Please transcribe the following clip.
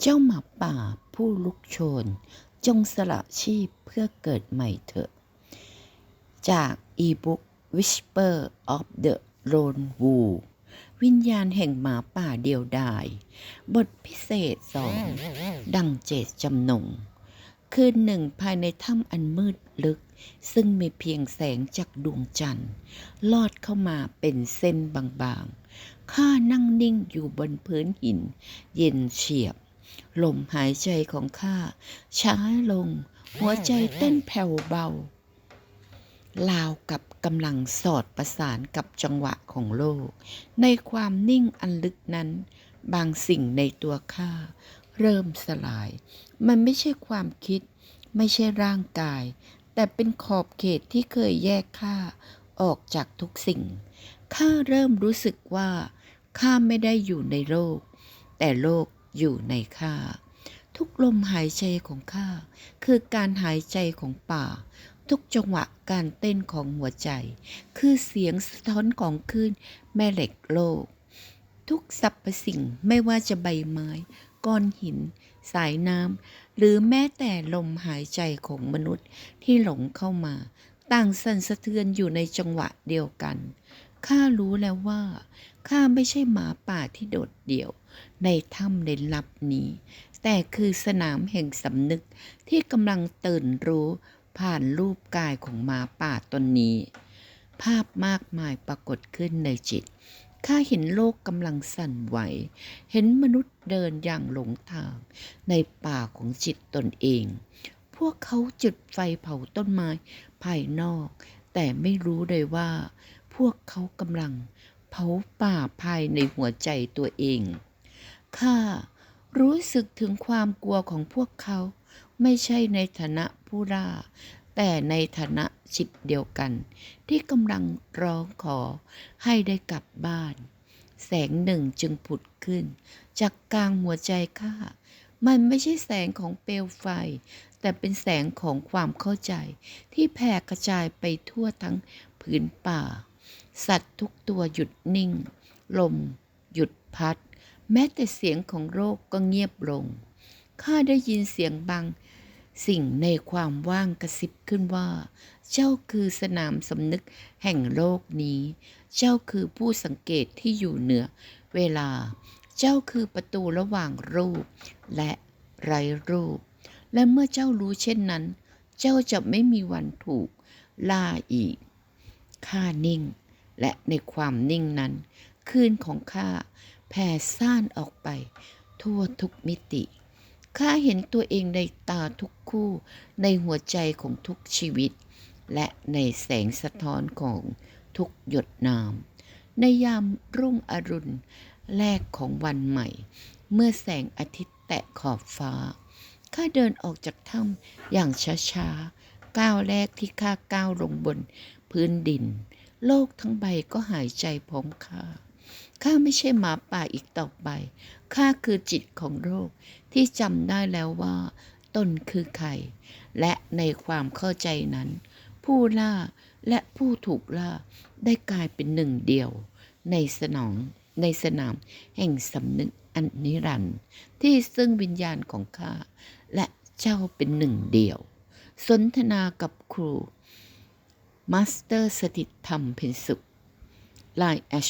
เจ้าหมาป่าผู้ลุกโชน จงสละชีพเพื่อเกิดใหม่เถอะ จากอีบุ๊ก Whisper of the Lone Wolf วิญญาณแห่งหมาป่าเดียวดาย บทพิเศษสองดังเจตจำนง คืนหนึ่งภายในถ้ำอันมืดลึก ซึ่งมีเพียงแสงจากดวงจันทร์ ลอดเข้ามาเป็นเส้นบางๆ ข้านั่งนิ่งอยู่บนพื้นหิน เย็นเฉียบ ลมหายใจของข้าช้าลง หัวใจเต้นแผ่วเบาลาวกับกำลังสอดประสานกับจังหวะของโลก ในความนิ่งอันลึกนั้น บางสิ่งในตัวข้าเริ่มสลาย มันไม่ใช่ความคิด ไม่ใช่ร่างกาย แต่เป็นขอบเขตที่เคยแยกข้าออกจากทุกสิ่ง ข้าเริ่มรู้สึกว่าข้าไม่ได้อยู่ในโลก แต่โลก อยู่ในข้าทุกลมหายใจของข้าคือการหายใจของป่า ทุกจังหวะการเต้นของหัวใจ คือเสียงสะท้อนของคลื่นแม่เหล็กโลก ทุกสรรพสิ่งไม่ว่าจะใบไม้ก้อนหิน สายน้ำหรือแม้แต่ลมหายใจของมนุษย์ที่หลงเข้ามา ต่างสั่นสะเทือนอยู่ในจังหวะเดียวกันข้ารู้แล้วว่าข้าไม่ใช่หมาป่าที่โดดเดี่ยว ในถ้ำในลับนี้ แต่คือสนามแห่งสำนึกที่กำลังตื่นรู้ผ่านรูปกายของหมาป่าตนนี้ ภาพมากมายปรากฏขึ้นในจิต ข้าเห็นโลกกำลังสั่นไหว เห็นมนุษย์เดินอย่างหลงทาง ในป่าของจิตตนเอง พวกเขาจุดไฟเผาต้นไม้ภายนอก แต่ไม่รู้เลยว่า พวกเขากำลังเผาป่าภายในหัวใจตัวเอง ข้ารู้สึกถึงความกลัวของพวกเขา ไม่ใช่ในฐานะผู้ล่า แต่ในฐานะจิตเดียวกัน ที่กำลังร้องขอให้ได้กลับบ้าน แสงหนึ่งจึงผุดขึ้น จากกลางหัวใจข้ามันไม่ใช่แสงของเปลวไฟ แต่เป็นแสงของความเข้าใจ ที่แผ่กระจายไปทั่วทั้งผืนป่า สัตว์ทุกตัวหยุดนิ่ง ลม หยุดพัด แม้แต่เสียงของโรคก็เงียบลง ข้าได้ยินเสียงบางสิ่งในความว่างกระซิบขึ้นว่า เจ้าคือสนามสำนึกแห่งโลกนี้ เจ้าคือผู้สังเกตที่อยู่เหนือ เวลา เจ้าคือประตูระหว่างรูป และไร้รูป และเมื่อเจ้ารู้เช่นนั้น เจ้าจะไม่มีวันถูกล่าอีก ข้านิ่ง และในความนิ่งนั้นคลื่นของข้า แผ่ซ่านออกไป ทั่วทุกมิติข้าเห็นตัวเองในตาทุกคู่ในหัวใจของทุกชีวิต และในแสงสะท้อนของทุกหยดน้ำในยามรุ่งอรุณแรกของวันใหม่ เมื่อแสงอาทิตย์แตะขอบฟ้าข้าเดินออกจากถ้ำอย่างช้าๆก้าวแรกที่ข้าก้าวลงบนพื้นดิน โลกทั้งใบก็หายใจพร้อมข้า ข้าไม่ใช่หมาป่าอีกต่อไปข้าคือจิตของโลกที่จำได้แล้วว่า ตนคือใคร และในความเข้าใจนั้น ผู้ล่าและผู้ถูกล่าได้กลายเป็นหนึ่งเดียว ในสนองในสนามแห่งสำนึกอันนิรันดร์ที่ซึ่งวิญญาณของข้าและเจ้าเป็นหนึ่งเดียว สนทนากับครู มาสเตอร์สถิตธรรมเพ็ญสุข Line แอช